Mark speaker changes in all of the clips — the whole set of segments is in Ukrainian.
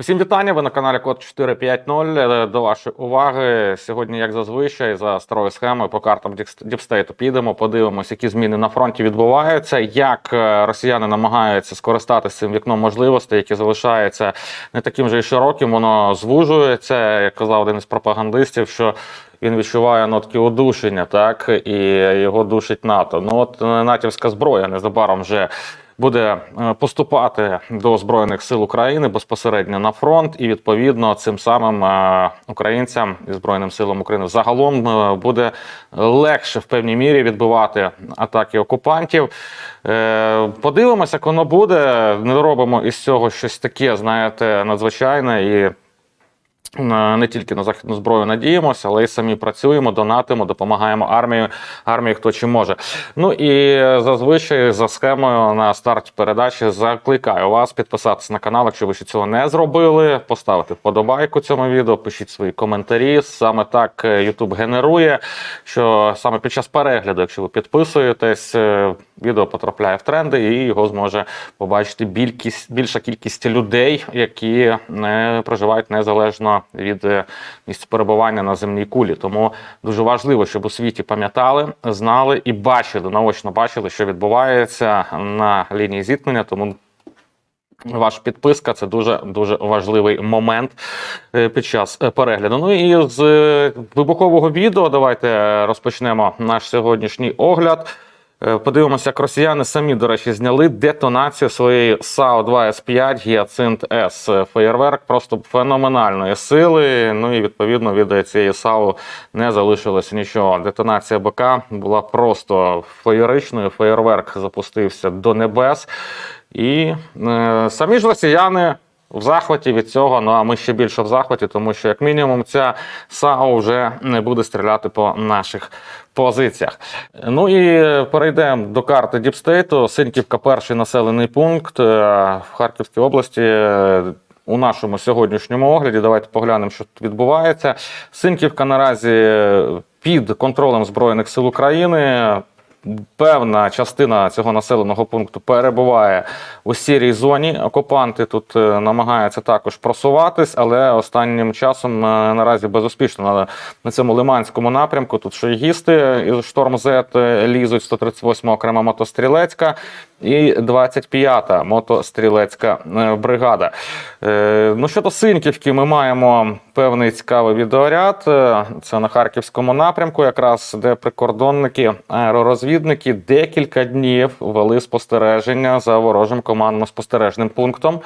Speaker 1: Усім вітання. Ви на каналі Код 450. Е, До вашої уваги. Сьогодні, як зазвичай, за старою схемою по картам Діпстейту підемо, подивимося, які зміни на фронті відбуваються, як е, росіяни намагаються скористатися цим вікном можливостей, яке залишається не таким же і широким. Воно звужується, як казав один із пропагандистів, що. Він відчуває нотки удушення, так і його душить НАТО. Ну от е, натівська зброя незабаром вже буде е, поступати до збройних сил України безпосередньо на фронт, і відповідно цим самим е, українцям і збройним силам України загалом е, буде легше в певній мірі відбивати атаки окупантів. Подивимося, як воно буде. Не робимо із цього щось таке, знаєте, надзвичайне і. Не тільки на західну зброю надіємося, але й самі працюємо, донатимо, допомагаємо армії, армії хто чи може. Ну і зазвичай за схемою на старті передачі закликаю вас підписатися на канал, якщо ви ще цього не зробили. Поставити вподобайку цьому відео, пишіть свої коментарі. Саме так е, YouTube генерує, що саме під час перегляду, якщо ви підписуєтесь, е, відео потрапляє в тренди, і його зможе побачити бількість, більша кількість людей, які не проживають незалежно від е, місця перебування на земній кулі. Тому дуже важливо, щоб у світі пам'ятали, знали і бачили, наочно бачили, що відбувається на лінії зіткнення. Тому Ваша підписка це дуже дуже важливий момент е, під час е, перегляду. Ну і з вибухового відео давайте розпочнемо наш сьогоднішній огляд. Е, Подивимося, як росіяни самі, до речі, зняли детонацію своєї САУ 2 С5 Гіацинт С. Феєрверк просто феноменальної сили. Ну і відповідно від цієї САУ не залишилося нічого. Детонація БК була просто феєричною. Феєрверк запустився до небес. І е, самі ж росіяни в захваті від цього. Ну а ми ще більше в захваті, тому що, як мінімум, ця САУ вже не буде стріляти по наших позиціях. Ну і перейдемо до карти Діпстейту. Синьківка перший населений пункт е, в Харківській області. Е, У нашому сьогоднішньому огляді давайте поглянемо, що тут відбувається. Синківка наразі під контролем Збройних сил України. Певна частина цього населеного пункту перебуває у сірій зоні. Окупанти тут е, намагаються також просуватись, але останнім часом е, наразі безуспішно на, цьому лиманському напрямку. Тут шойгісти із шторм Z лізуть 138 окрема мотострілецька і 25-та мотострілецька е, бригада. Ну щодо Синківки, ми маємо певний цікавий відеоряд. Це на харківському напрямку, якраз де прикордонники, аеророзвідники декілька днів вели спостереження за ворожим командно-спостережним пунктом.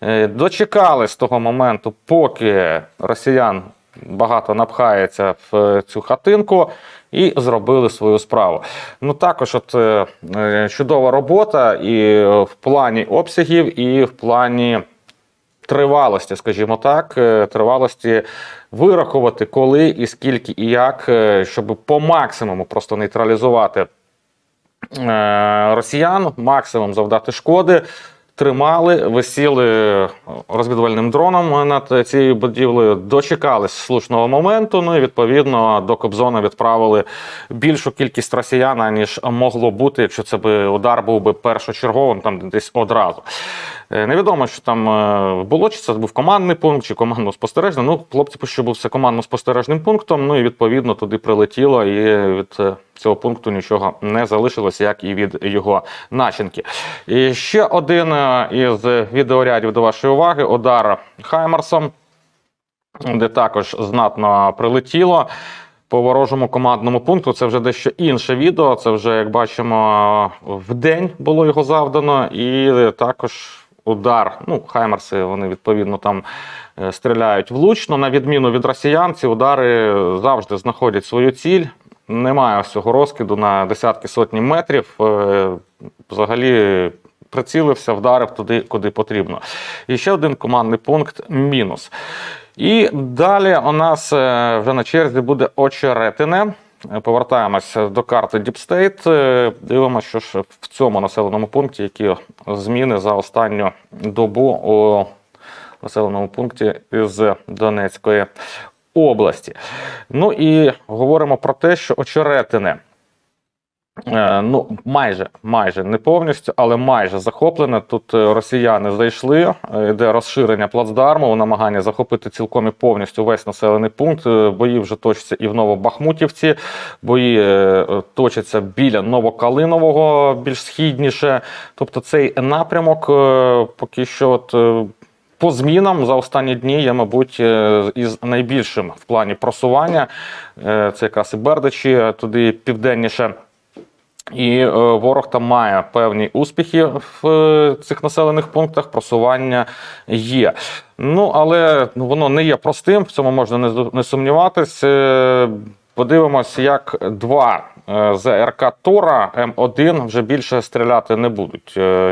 Speaker 1: Е, Дочекались того моменту, поки росіян багато напхається в е, цю хатинку. І зробили свою справу. Ну також, от е, чудова робота і в плані обсягів, і в плані тривалості, скажімо так, тривалості вирахувати, коли і скільки і як, щоб по максимуму просто нейтралізувати росіян, максимум завдати шкоди. Тримали, висіли розвідувальним дроном над цією будівлею, дочекались слушного моменту. Ну і відповідно до Кобзона відправили більшу кількість росіян, ніж могло бути, якщо це би удар був би першочерговим, там десь одразу. Е, Невідомо, що там е, було, чи це був командний пункт, чи командно спостережний. Ну, хлопці що був це командно спостережним пунктом. Ну і відповідно туди прилетіло, і від е, цього пункту нічого не залишилося, як і від його начинки. І ще один із відеорядів до вашої уваги: удар Хаймарсом, де також знатно прилетіло. По ворожому командному пункту це вже дещо інше відео. Це вже, як бачимо, в день було його завдано, і також удар. Ну, Хаймерси вони відповідно там е, стріляють влучно. На відміну від росіян, ці удари завжди знаходять свою ціль. Немає ось цього розкиду на десятки сотні метрів. Е, Взагалі прицілився, вдарив туди, куди потрібно. І ще один командний пункт мінус. І далі у нас е, вже на черзі буде очеретине. Повертаємося до карти Deep State. Е, Дивимося, що ж в цьому населеному пункті, які зміни за останню добу у населеному пункті із Донецької області. Ну і говоримо про те, що очеретине. Е, Ну, майже, майже не повністю, але майже захоплене. Тут е, росіяни зайшли, е, йде розширення плацдарму, намагання захопити цілком і повністю весь населений пункт. Бої вже точаться і в Новобахмутівці, бої точаться біля Новокалинового, більш східніше. Тобто цей напрямок поки що от, по змінам за останні дні є, мабуть, із найбільшим в плані просування. Це якраз і Бердичі, туди південніше. І е, ворог там має певні успіхи в е, цих населених пунктах. Просування є. Ну але ну, воно не є простим. В цьому можна не, сумніватись. Е, Подивимось, як два е, ЗРК Тора М1 вже більше стріляти не будуть.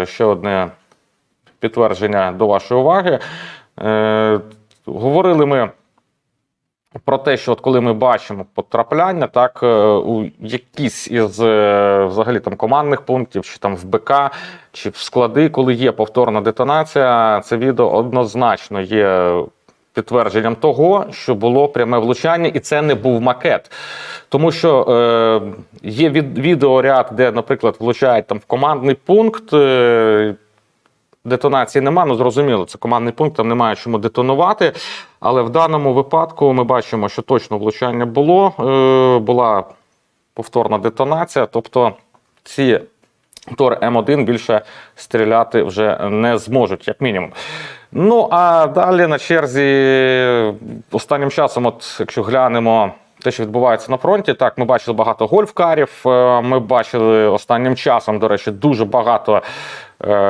Speaker 1: Ще одне підтвердження до вашої уваги. Говорили ми про те, що от коли ми бачимо потрапляння, так е, у якісь із е, взагалі там командних пунктів, чи там в БК, чи в склади, коли є повторна детонація, це відео однозначно є. Підтвердженням того, що було пряме влучання, і це не був макет. Тому що е, є від, відеоряд, де, наприклад, влучають там в командний пункт, е, детонації нема, ну зрозуміло, це командний пункт, там немає чому детонувати. Але в даному випадку ми бачимо, що точно влучання було, е, була повторна детонація, тобто ці Тор М1 більше стріляти вже не зможуть, як мінімум. Ну а далі на черзі останнім часом, от якщо глянемо. Те, що відбувається на фронті, так ми бачили багато гольфкарів. е, Ми бачили останнім часом, до речі, дуже багато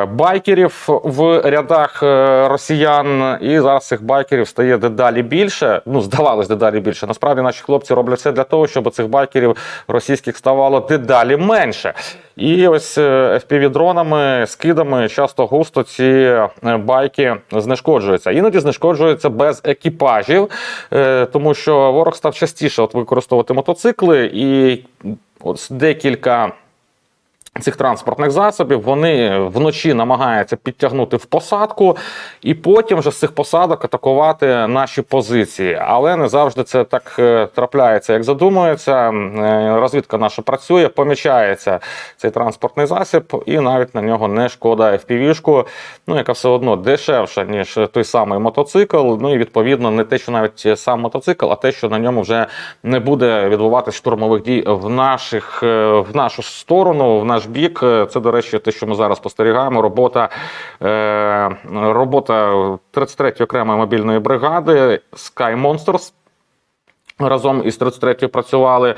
Speaker 1: байкерів в рядах е, росіян. І зараз цих байкерів стає дедалі більше. Ну, здавалось, дедалі більше. Насправді наші хлопці роблять все для того, щоб цих байкерів російських ставало дедалі менше. І ось е, FPV-дронами, скидами часто густо ці е, байки знешкоджуються. Іноді знешкоджуються без екіпажів, е, тому що ворог став частіше от використовувати мотоцикли і ось декілька. Цих транспортних засобів вони вночі намагаються підтягнути в посадку, і потім вже з цих посадок атакувати наші позиції. Але не завжди це так е, трапляється, як задумується. Е, Розвідка наша працює, помічається цей транспортний засіб, і навіть на нього не шкода FPV-шку, ну яка все одно дешевша, ніж той самий мотоцикл. Ну і відповідно не те, що навіть сам мотоцикл, а те, що на ньому вже не буде відбуватись штурмових дій в наших е, в нашу сторону, в наш бік. Е, Це, до речі, те, що ми зараз спостерігаємо. Робота е, робота 33-ї окремої мобільної бригади Sky Monsters разом із 33-ю працювали.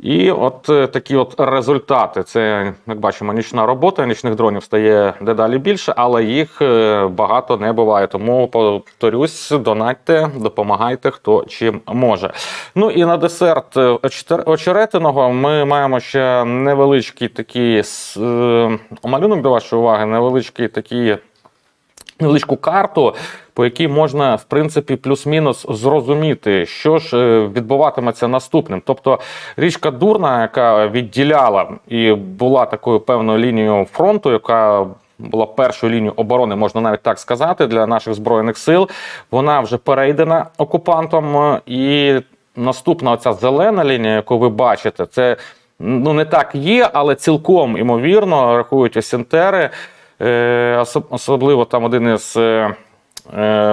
Speaker 1: І от е, такі от результати. Це, як бачимо, нічна робота, нічних дронів стає дедалі більше, але їх е, багато не буває. Тому повторюсь, донатьте, допомагайте, хто чим може. Ну і на десерт е, очеретиного ми маємо ще невеличкий такий малюнок до вашої уваги, невеличкий такий невеличку карту, по якій можна, в принципі, плюс-мінус зрозуміти, що ж е, відбуватиметься наступним. Тобто річка Дурна, яка відділяла і була такою певною лінією фронту, яка була першою лінією оборони, можна навіть так сказати, для наших збройних сил. Вона вже перейдена окупантом, і наступна оця зелена лінія, яку ви бачите, це ну не так є, але цілком імовірно рахують осінтери. Е, Особливо там один із е,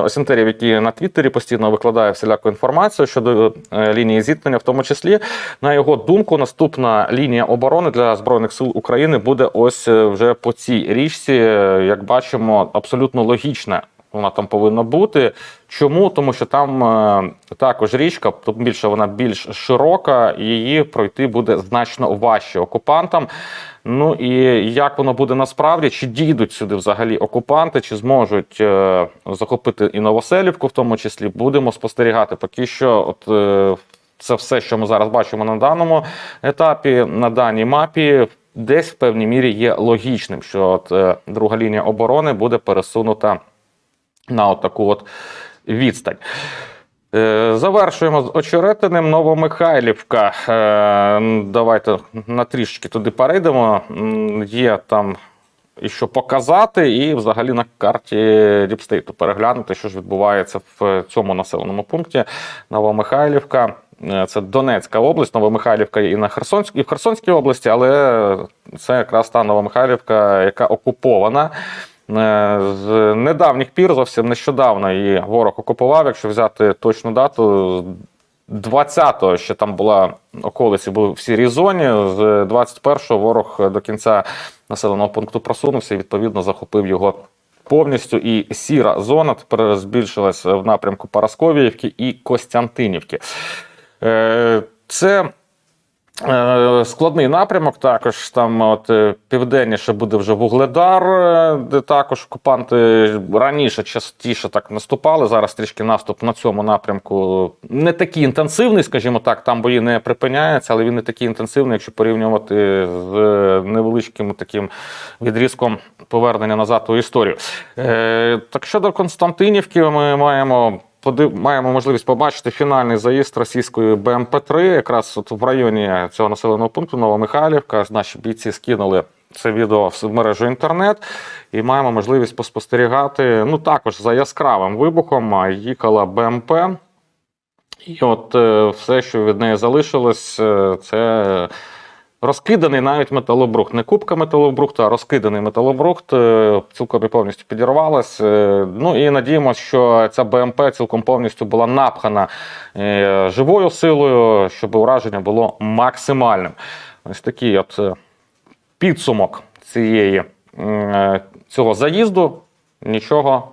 Speaker 1: осінтерів, який на Твіттері постійно викладає всіляку інформацію щодо е, лінії зіткнення, в тому числі, на його думку, наступна лінія оборони для Збройних сил України буде ось е, вже по цій річці. Е, Як бачимо, абсолютно логічна. Вона там повинна бути. Чому? Тому що там е, також річка, тут більше вона більш широка, її пройти буде значно важче окупантам. Ну і як воно буде насправді? Чи дійдуть сюди взагалі окупанти, чи зможуть е, захопити і Новоселівку, в тому числі, будемо спостерігати. Поки що, от е, це все, що ми зараз бачимо на даному етапі, на даній мапі, десь в певній мірі є логічним, що от, е, друга лінія оборони буде пересунута на от таку от відстань. Е, Завершуємо з очеретиним Новомихайлівка. Е, Давайте на трішки туди перейдемо. Є там і що показати, і взагалі на карті Діпстейту переглянути, що ж відбувається в цьому населеному пункті Новомихайлівка. Е, Це Донецька область, Новомихайлівка і на Херсонській, і в Херсонській області, але це якраз та Новомихайлівка, яка окупована. Е, З недавніх пір, зовсім нещодавно її ворог окупував. Якщо взяти точну дату, 20-го ще там була околиці, були в сірій зоні. З 21-го ворог до кінця населеного пункту просунувся і відповідно захопив його повністю. І сіра зона тепер збільшилась в напрямку Парасковіївки і Костянтинівки. Е, Це Складний напрямок також там от е, південніше буде вже Вугледар, е, де також окупанти раніше частіше так наступали. Зараз трішки наступ на цьому напрямку не такий інтенсивний, скажімо так, там бої не припиняються, але він не такий інтенсивний, якщо порівнювати з невеличким таким відрізком повернення назад у історію. Е, Так щодо Константинівки, ми маємо подив... маємо можливість побачити фінальний заїзд російської БМП-3, якраз от в районі цього населеного пункту Новомихайлівка. Наші бійці скинули це відео в мережу інтернет, і маємо можливість поспостерігати. Ну також за яскравим вибухом їхала БМП. І от е, все, що від неї залишилось, е, це розкиданий навіть металобрухт. Не кубка металобрухту, а розкиданий металобрухт. е, Цілком і повністю підірвалась. Е, Ну і надіємося, що ця БМП цілком повністю була напхана е, живою силою, щоб ураження було максимальним. Ось такий от підсумок цієї, цього заїзду. Нічого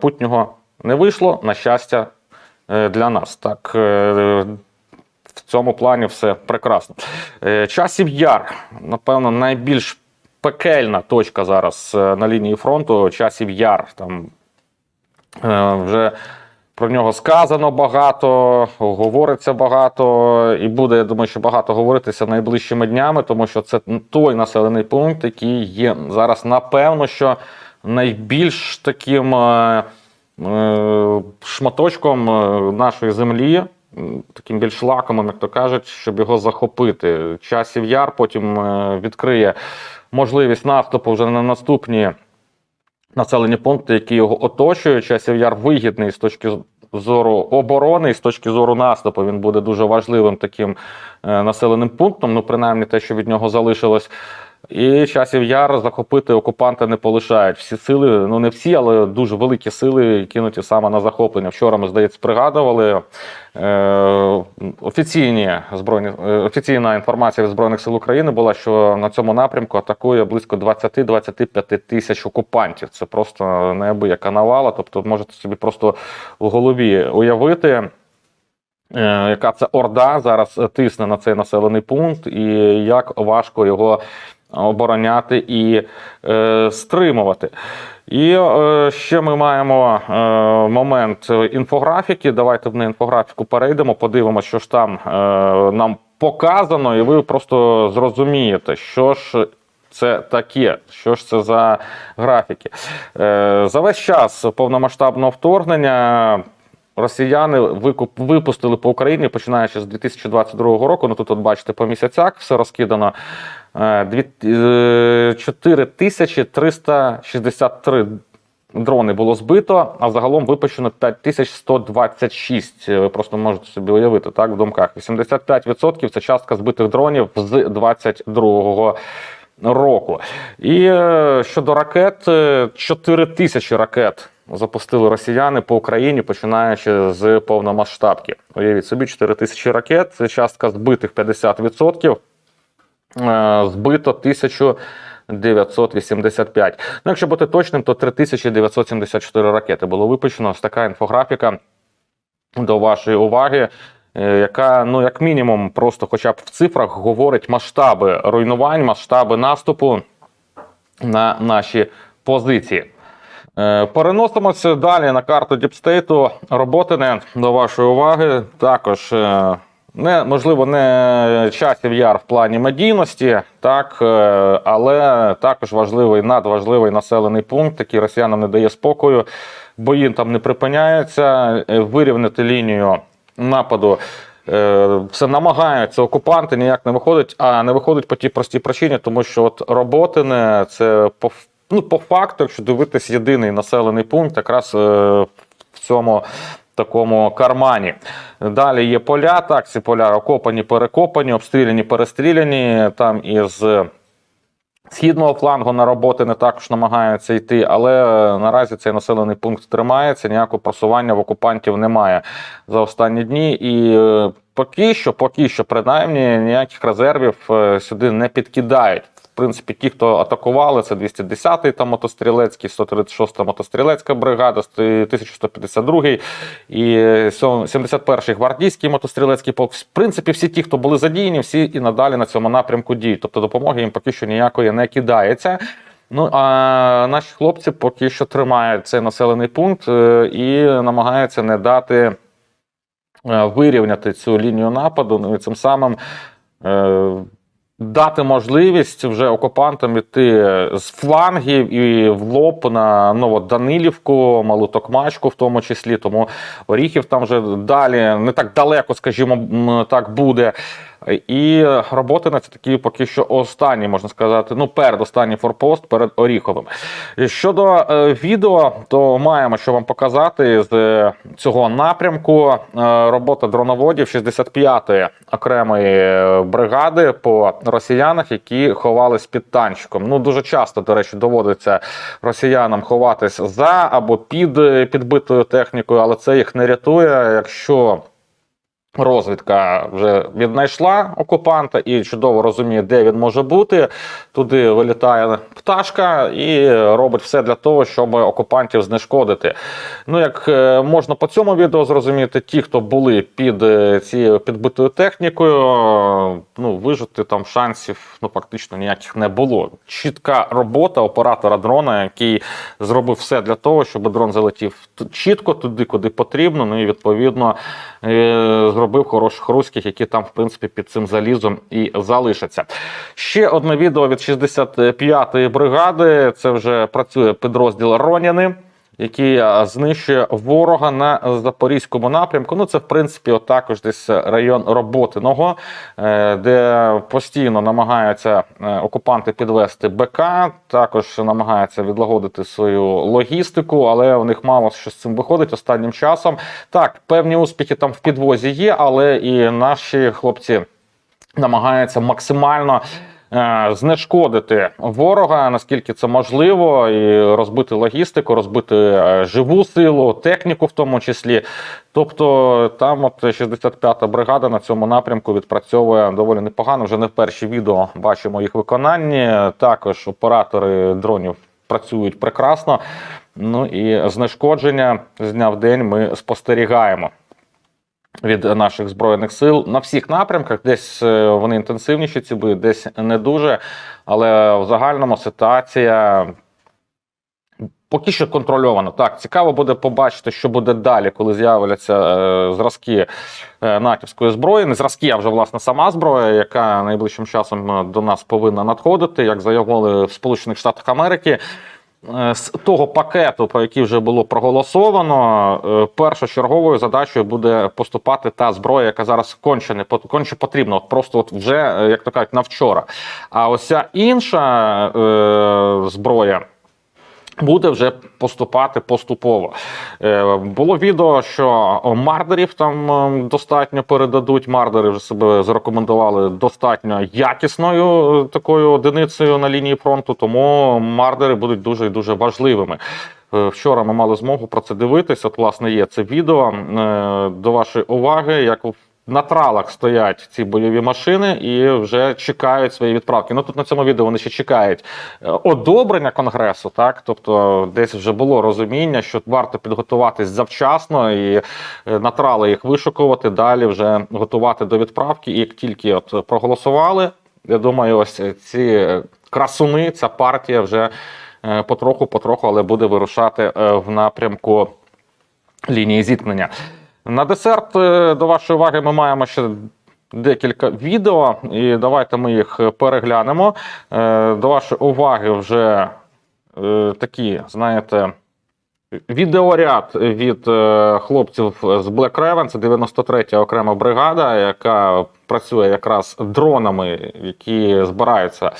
Speaker 1: путнього не вийшло, на щастя, для нас. Так, цьому плані все прекрасно. Е, Часів Яр, напевно, найбільш пекельна точка зараз е, на лінії фронту. Часів Яр. Там е, вже про нього сказано багато, говориться багато, і буде, я думаю, що багато говоритися найближчими днями, тому що це той населений пункт, який є зараз, напевно, що найбільш таким шматочком нашої землі. Таким більш лакомим, як то кажуть, щоб його захопити. Часів яр потім е, відкриє можливість наступу вже на наступні населені пункти, які його оточують. Часів яр вигідний з точки зору оборони, і з точки зору наступу. Він буде дуже важливим таким е, населеним пунктом. Ну, принаймні, те, що від нього залишилось. І часів яр захопити окупанти не полишають. Всі сили, ну не всі, але дуже великі сили кинуті саме на захоплення. Вчора ми, здається, пригадували е, офіційні збройні е, офіційна інформація від збройних сил України була, що на цьому напрямку атакує близько 20-25 тисяч окупантів. Це просто неабияка навала. Тобто, можете собі просто в голові уявити. е, Яка це орда зараз тисне на цей населений пункт, і як важко його обороняти і е, стримувати. І е, ще ми маємо е, момент інфографіки. Давайте на інфографіку перейдемо, подивимося, що ж там е, нам показано, і ви просто зрозумієте, що ж. Це таке, що ж це за графіки? Е, за весь час повномасштабного вторгнення росіяни викуп, випустили по Україні, починаючи з 2022 року. Ну тут от бачите по місяцях все розкидано. Е, дві- е, 4363 дрони було збито, а загалом випущено 5126. Ви просто можете собі уявити так в думках. 85% це частка збитих дронів з 22 року. І е, щодо ракет, е, 4 тисячі ракет запустили росіяни по Україні, починаючи з повномасштабки. Уявіть собі, 4 тисячі ракет, частка збитих 50%. Е, збито 1985. Ну, якщо бути точним, то 3974 ракети було випущено. Ось така інфографіка до вашої уваги, е, яка, ну, як мінімум, просто хоча б в цифрах говорить масштаби руйнувань, масштаби наступу на наші позиції. Е, Переносимося далі на карту Діпстейту. Роботине до вашої уваги. Також не можливо не часів яр в плані медійності, так е, але також важливий надважливий населений пункт, який росіянам не дає спокою. Бої там не припиняються. Е, Вирівняти лінію нападу. е, Все намагаються окупанти, ніяк не виходить, а не виходить по тій простій причині, тому що от роботине це по ну, по факту, якщо дивитись, єдиний населений пункт, якраз в цьому такому кармані. Далі є поля. Так, ці поля окопані, перекопані, обстріляні, перестріляні. Там із східного флангу на роботи не також намагаються йти, але е, наразі цей населений пункт тримається. Ніякого просування в окупантів немає за останні дні. І е, поки що, поки що, принаймні, ніяких резервів е, сюди не підкидають. В принципі, ті, хто атакували, це 210-й там мотострілецький, 136-та мотострілецька бригада, 1152-й і 71-й гвардійський мотострілецький полк. В принципі, всі ті, хто були задіяні, всі і надалі на цьому напрямку діють. Тобто допомоги їм поки що ніякої не кидається. Ну а наші хлопці поки що тримають цей населений пункт е, і намагаються не дати вирівняти цю лінію нападу. Ну і цим самим. е, Дати можливість вже окупантам іти з флангів і в лоб на Новоданилівку, Малу Токмачку, в тому числі. Тому Оріхів там вже далі не так далеко, скажімо, так буде. І роботи на це такі поки що останні, можна сказати, ну передостанній форпост перед Оріховим. Щодо е, відео, то маємо що вам показати з е, цього напрямку. Е, робота дроноводів 65-ї окремої е, бригади по росіянах, які ховались під танчиком. Ну дуже часто, до речі, доводиться росіянам ховатись за або під е, підбитою технікою, але це їх не рятує, якщо. Розвідка вже віднайшла окупанта і чудово розуміє, де він може бути. Туди вилітає пташка і робить все для того, щоб окупантів знешкодити. Ну, як е, можна по цьому відео зрозуміти, ті, хто були під е, цією підбитою технікою, ну вижити там шансів ну фактично ніяких не було. Чітка робота оператора дрона, який зробив все для того, щоб дрон залетів чітко туди, куди потрібно. Ну і відповідно е, зробив хороших руських, які там, в принципі, під цим залізом і залишаться. Ще одне відео від 65-ї бригади. Це вже працює підрозділ Роняни. Який знищує ворога на запорізькому напрямку. Ну, це в принципі також десь район Роботиного, е, де постійно намагаються е, окупанти підвести БК, також намагаються відлагодити свою логістику, але у них мало що з цим виходить останнім часом. Так, певні успіхи там в підвозі є, але і наші хлопці намагаються максимально. Е, Знешкодити ворога наскільки це можливо, і розбити логістику, розбити е, живу силу, техніку в тому числі. Тобто там от 65-та бригада на цьому напрямку відпрацьовує доволі непогано. Вже не в перші відео бачимо їх виконанні. Також оператори дронів працюють прекрасно. Ну і знешкодження з дня в день ми спостерігаємо від наших збройних сил на всіх напрямках. Десь е, вони інтенсивніші, ці бої, десь не дуже. Але в загальному ситуація. Поки що контрольовано. Так, цікаво буде побачити, що буде далі, коли з'являться е, зразки е, натівської зброї. Не зразки, а вже власне сама зброя, яка найближчим часом е, до нас повинна надходити, як заявили в Сполучених Штатах Америки. Е, З того пакету, по який вже було проголосовано, е, першочерговою задачею буде поступати та зброя, яка зараз конче не конче потрібна, от просто от вже, е, як то кажуть, на вчора. А ось інша е, зброя. Буде вже поступати поступово. Е, було відео, що мардерів там е, достатньо передадуть. Мардери вже себе зарекомендували достатньо якісною е, такою одиницею на лінії фронту, тому мардери будуть дуже і дуже важливими. Вчора ми мали змогу про це дивитись. От, власне, є це відео. До вашої уваги, як на тралах стоять ці бойові машини і вже чекають свої відправки. Ну тут на цьому відео вони ще чекають е, одобрення конгресу, так тобто десь вже було розуміння, що варто підготуватись завчасно і е, на трали їх вишукувати, далі вже готувати до відправки. І як тільки от проголосували, я думаю, ось ці красуни, ця партія вже е, потроху-потроху, але буде вирушати е, в напрямку лінії зіткнення. На десерт е, до вашої уваги ми маємо ще декілька відео, і давайте ми їх переглянемо. Е, До вашої уваги вже е, такі, знаєте. Відеоряд від хлопців з Black Raven, це 93-я окрема бригада, яка працює якраз дронами, які збираються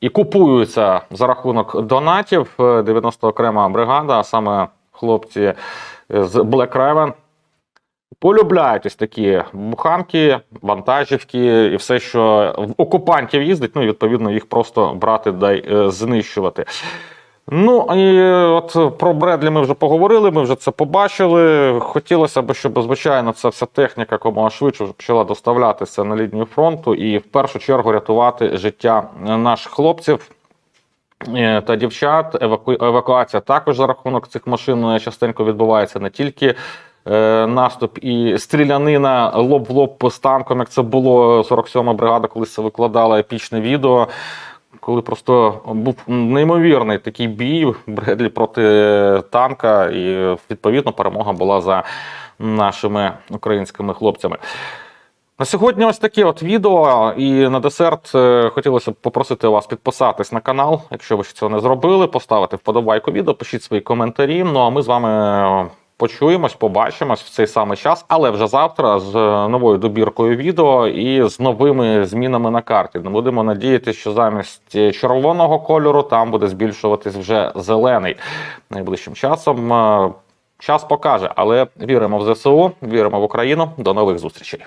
Speaker 1: і купуються за рахунок донатів. Е, 90 окрема бригада, а саме хлопці з Black Raven полюбляють ось такі буханки, вантажівки і все, що в окупантів їздить, ну і відповідно їх просто брати да й е, знищувати. Ну і от про Бредлі ми вже поговорили, ми вже це побачили. Хотілося б, щоб звичайно ця вся техніка якомога швидше почала доставлятися на лінію фронту і в першу чергу рятувати життя наших хлопців. е, Та дівчат еваку... евакуація також за рахунок цих машин е, частенько відбувається не тільки наступ і стрілянина лоб в лоб з танком, як це було 47-ма бригада, коли це викладала епічне відео. Коли просто був неймовірний такий бій Бредлі проти танка, і відповідно перемога була за нашими українськими хлопцями. На сьогодні ось таке от відео. І на десерт е, хотілося б попросити вас підписатись на канал, якщо ви ще цього не зробили, поставити вподобайку відео, пишіть свої коментарі. Ну а ми з вами почуємось, побачимось в цей самий час, але вже завтра з е, новою добіркою відео і з новими змінами на карті. Ми будемо надіятися, що замість е, червоного кольору там буде збільшуватись вже зелений найближчим часом. Е, Час покаже, але віримо в ЗСУ, віримо в Україну. До нових зустрічей.